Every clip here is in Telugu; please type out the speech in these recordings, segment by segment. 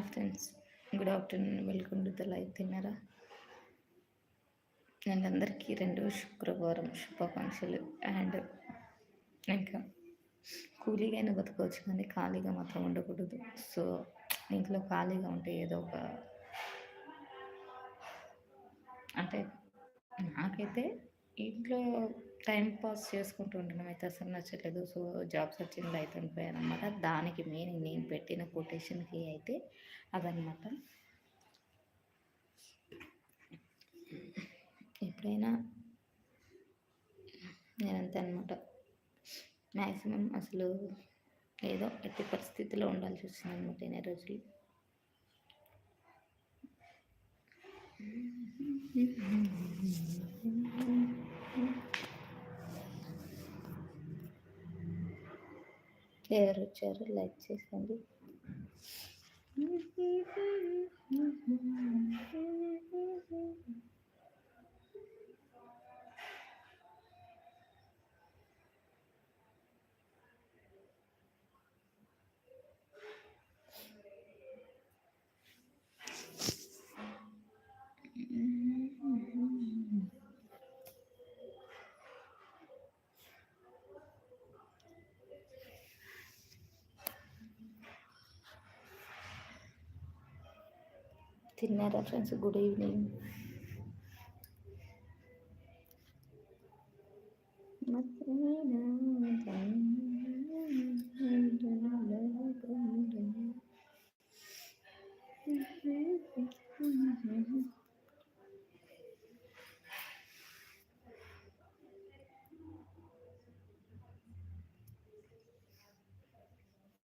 Hi friends. Good afternoon. Welcome to the live. తిన్నారా? అండ్ అందరికీ రెండో శుక్రవారం శుభాకాంక్షలు. అండ్ ఇంకా కూలీగా బతకవచ్చు కానీ ఖాళీగా మాత్రం ఉండకూడదు. సో ఇంట్లో ఖాళీగా ఉంటే ఏదో ఒక అంటే నాకైతే ఇంట్లో టైం పాస్ చేసుకుంటూ ఉండడం అయితే అసలు నచ్చట్లేదు. సో జాబ్ సర్చింగ్ అయితే ఉండిపోయాను అనమాట దానికి మెయిన్ నేను పెట్టిన కొటేషన్కి అయితే అదనమాట ఎప్పుడైనా నేనంతే అనమాట మ్యాక్సిమం అసలు ఏదో ఎట్టి పరిస్థితిలో ఉండాల్సి వచ్చింది అనమాట ఎన్ని రోజులు. ఎవరు వచ్చారు లైక్ చేసండి తిన్నారా ఫ్రెండ్స్ గుడ్ ఈవినింగ్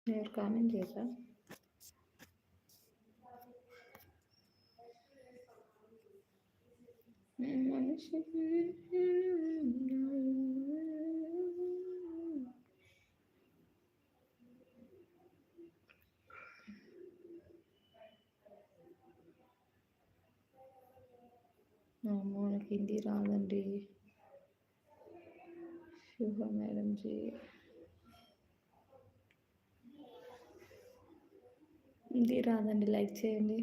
మీరు కామెంట్ చేశారా మనకి హిందీ రాదండి. శుభ మేడం జీ. హిందీ రాదండి లైక్ చేయండి.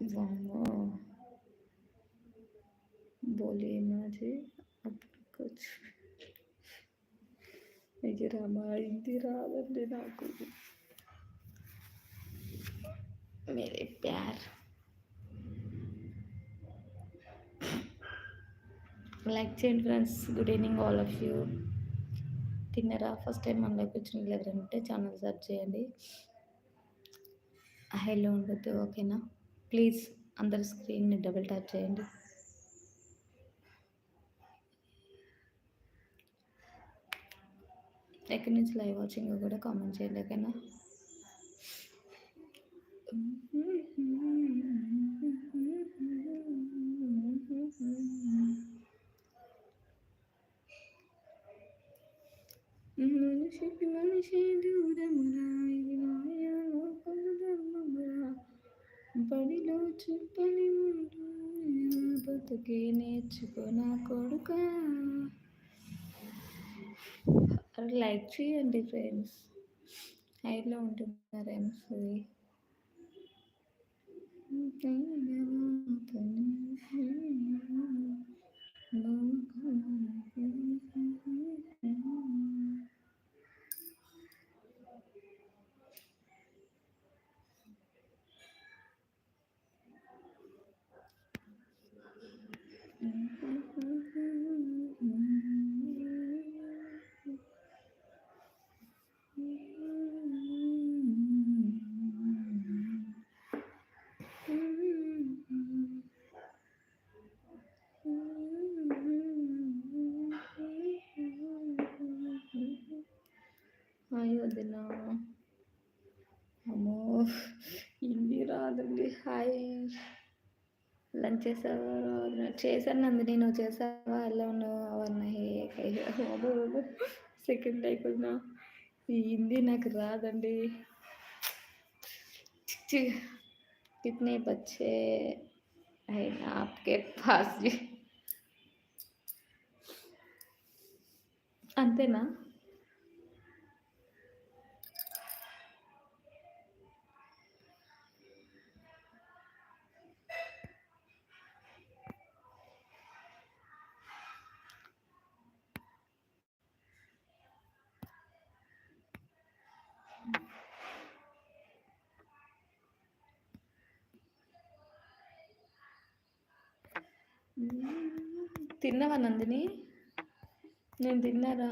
वाह बोलिए ना जी अब कुछ ఇది రామా ఇది రాదండి నాకు मेरे प्यार లైక్ చేయండి friends good evening all of you తిన్నరా ఫస్ట్ టైం మనలోకి వచ్చిన ఎవరైనా ఉంటే ఛానల్ సర్చ్ చేయండి హైలో ఉండొద్దు ఓకేనా ప్లీజ్ అందరు స్క్రీన్ని డబుల్ ట్యాప్ చేయండి. ఎక్కడి నుంచి లైవ్ వాచింగ్ కూడా కామెంట్ చేయండి ఓకేనా? మనిషి మనిషి దూరమురాయి చెప్పని చుట్టని నేర్చుకో నా కొడుక. లైక్ చేయండి ఫ్రెండ్స్. హైలో ఉంటున్నారేమో అమ్మో హిందీ రాదండి హాయ్ లంచ్ చేసావా చేశాను నందిని నువ్వు చేసావా ఎలా ఉన్నావు అవన్నీ హే సెకండ్ అయిపోయినా ఈ హిందీ నాకు రాదండి कितने बच्चे हैं आपके पास जी అంతేనా తిన్నావా నందిని? నేను తిన్నారా?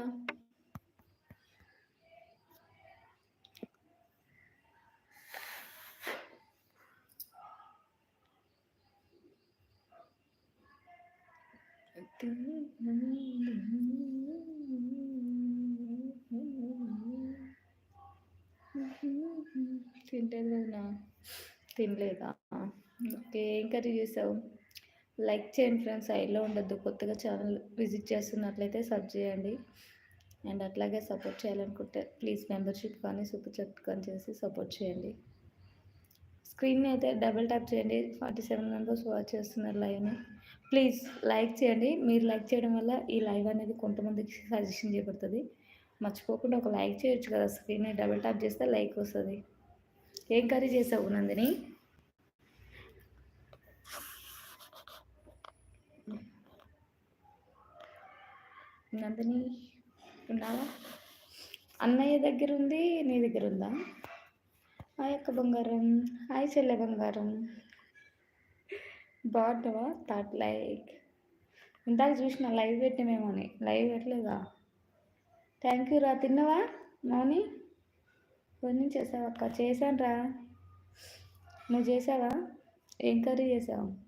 తినలేదా తినలేదా? ఓకే ఏం కర్రీ చేసావు? లైక్ చేయండి ఫ్రెండ్స్ సైడ్లో ఉండొద్దు. కొత్తగా ఛానల్ విజిట్ చేస్తున్నట్లయితే సబ్ చేయండి. అండ్ అట్లాగే సపోర్ట్ చేయాలనుకుంటే ప్లీజ్ మెంబర్షిప్ కానీ సూపర్ చెక్ కానీ చేసి సపోర్ట్ చేయండి. స్క్రీన్ అయితే డబుల్ ట్యాప్ చేయండి. ఫార్టీ సెవెన్ మెంబర్స్ వాచ్ చేస్తున్నారు లైవ్ని. ప్లీజ్ లైక్ చేయండి. మీరు లైక్ చేయడం వల్ల ఈ లైవ్ అనేది కొంతమందికి సజెషన్ చేయబడుతుంది మర్చిపోకుండా ఒక లైక్ చేయొచ్చు కదా స్క్రీన్ డబుల్ ట్యాప్ చేస్తే లైక్ వస్తుంది. ఏం కర్రీ చేసావు నందిని? నందిని ఉండాలా? అన్నయ్య దగ్గర ఉంది నీ దగ్గర ఉందా ఆ యొక్క బంగారం హాయ్ చెల్లె బంగారం. బాగుంటావా? That like. ఇందాక చూసిన లైవ్ పెట్టినేమో అని. లైవ్ పెట్టలేదా? థ్యాంక్ యూ రా. తిన్నవా మౌని? కొన్ని చేసావా అక్క? చేశాను రా. నువ్వు చేసావా? ఏం కర్రీ చేసావు?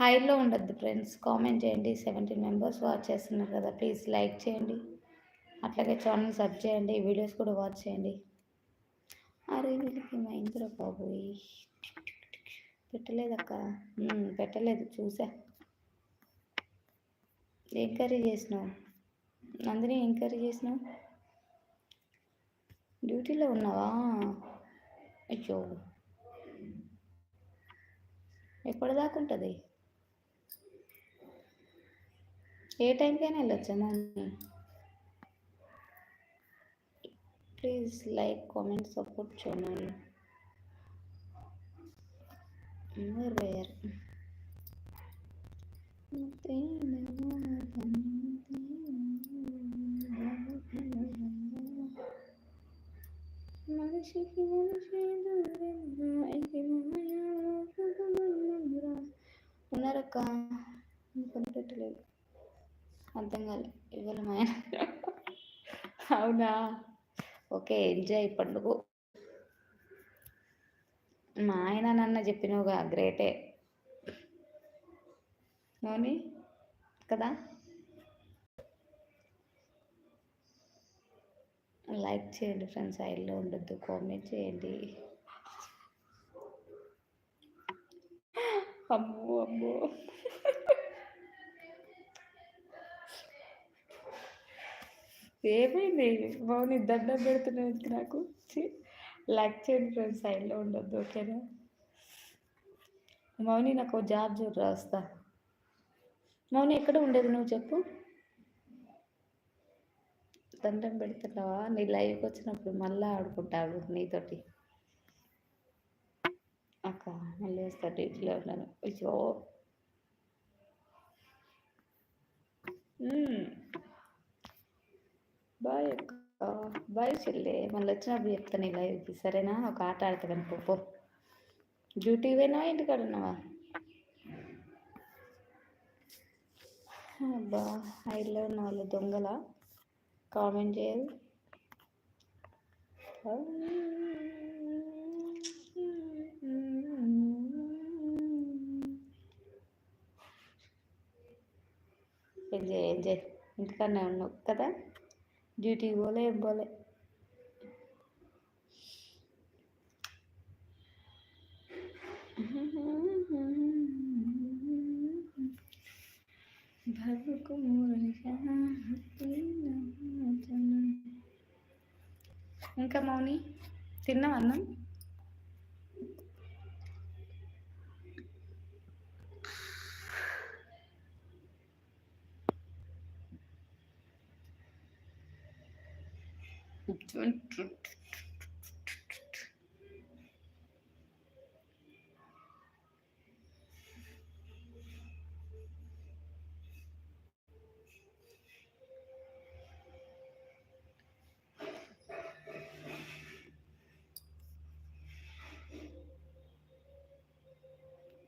హైలో ఉండద్దు ఫ్రెండ్స్. కామెంట్ చేయండి. సెవెంటీన్ మెంబర్స్ వాచ్ చేస్తున్నారు కదా ప్లీజ్ లైక్ చేయండి. అట్లాగే ఛానల్ సబ్ చేయండి. వీడియోస్ కూడా వాచ్ చేయండి. అరే వీళ్ళకి మహేంద్ర బాబు పెట్టలేదక్క. పెట్టలేదు. చూసా. ఏం కర్రీ చేసినావు? నందిని ఏం కర్రీ చేసినావు? డ్యూటీలో ఉన్నావా? అయ్యో. ఎప్పటిదాకా ఉంటుంది? ఏ టైంకైనా వెళ్ళొచ్చా mummy? Please like comment support channel wear వేర్ మనిషికి మనిషి ఉన్నారక్క కొనిపెట్టలేదు అర్థం కాలే. ఇవాళ మా ఆయన? అవునా? ఓకే ఎంజాయ్ పండుగ. మా ఆయన నన్న చెప్పినవుగా గ్రేటే. మౌని కదా? లైక్ చేయండి ఫ్రెండ్స్ సైడ్లో ఉండొద్దు. కామెంట్ చేయండి. అమ్మో అమ్మో. ఏమైంది? మౌని దండం పెడుతున్నది నాకు? లైక్ చేయండి ఫ్రెండ్స్ సైడ్లో ఉండొద్దు ఓకేనా? మౌని నాకు జాబ్ చూడు రాస్తా. మౌని ఎక్కడ ఉండేది నువ్వు చెప్పు. దండం పెడుతున్నావా? నీ లైవ్కి వచ్చినప్పుడు మళ్ళీ ఆడుకుంటాడు నీతోటి. అక్క మళ్ళీ వస్తా డ్యూటీలో ఉన్నాను. అయ్యో! బాయ్ అక్క బాయ్ చెల్లె మళ్ళీ వచ్చినప్పుడు చెప్తాను ఇలా ఇది సరేనా? ఒక ఆట ఆడతాను పో డ్యూటీకి పోయినావా? ఇంటికాడ ఉన్నావా? అబ్బా హైలో ఉన్న వాళ్ళు దొంగల? కామెంట్ చేయదు ఎంజాయ్ ఎంజాయ్. ఇంటికన్నా ఉన్నావు కదా? డ్యూటీకి పోలే ఏం పోలే. ఇంకా మౌని తిన్నావు అన్నం? 就